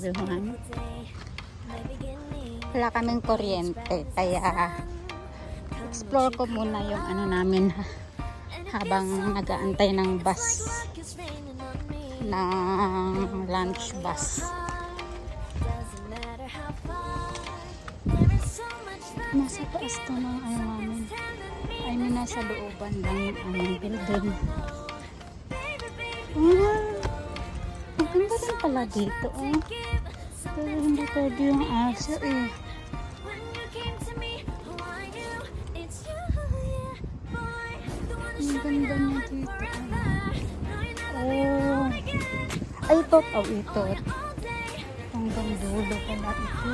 kasuhan. Wala kaming kuryente, kaya explore ko muna yung ano namin habang nagaantay ng bus ng lunch bus. Nasa taas to ng ano namin. I mean, nasa looban lang ng ano, building. Pala dito, oh. Pero hindi pwede yung aso, eh. Ang ganda niya dito, oh. Ay, ito. Oh, ito. Hanggang dulo pala ito.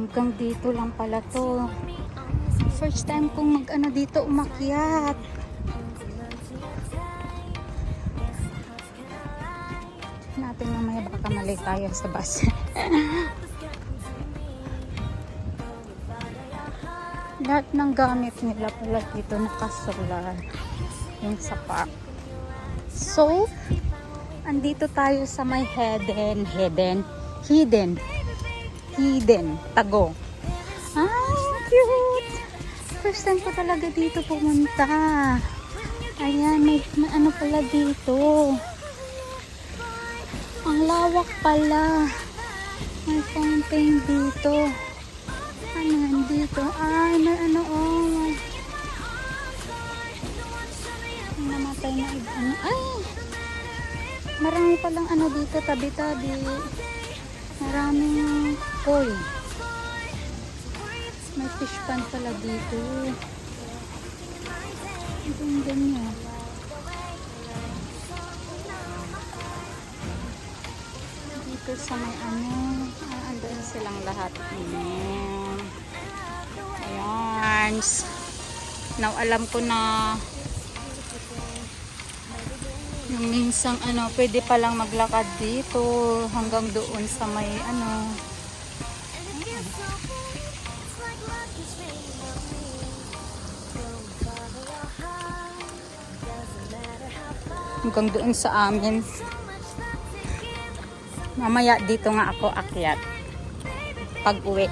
Hanggang dito lang pala to. First time kong mag-ano dito umakyat. Natin mamaya baka mali tayo sa bus. Lahat ng gamit nila pala dito nakasolar. Yung sa park. So, andito tayo sa may hidden, hidden, hidden, hidden, tago. Ah, cute! First time ko talaga dito pumunta. Ayan, may, may ano pala dito. Ang lawak pala. May fountain dito. Ano dito? Ay, may ano oh. May namatay na iba. Ano? Ay! Marami palang ano dito, tabi-tabi. Maraming koi. May fish pan pala dito. Ang ganda niya. Dito sa may ano, andun silang lahat. Ayan. Ayan. Now, alam ko na yung minsang ano, pwede palang maglakad dito hanggang doon sa may ano. Hanggang doon sa amin. Mamaya dito nga ako akyat. Pag uwi.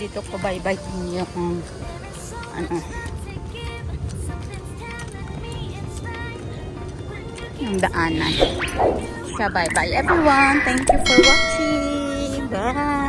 Dito ko bye-bye yung ano. Yung daanan. Siya bye-bye everyone. Thank you for watching. Bye.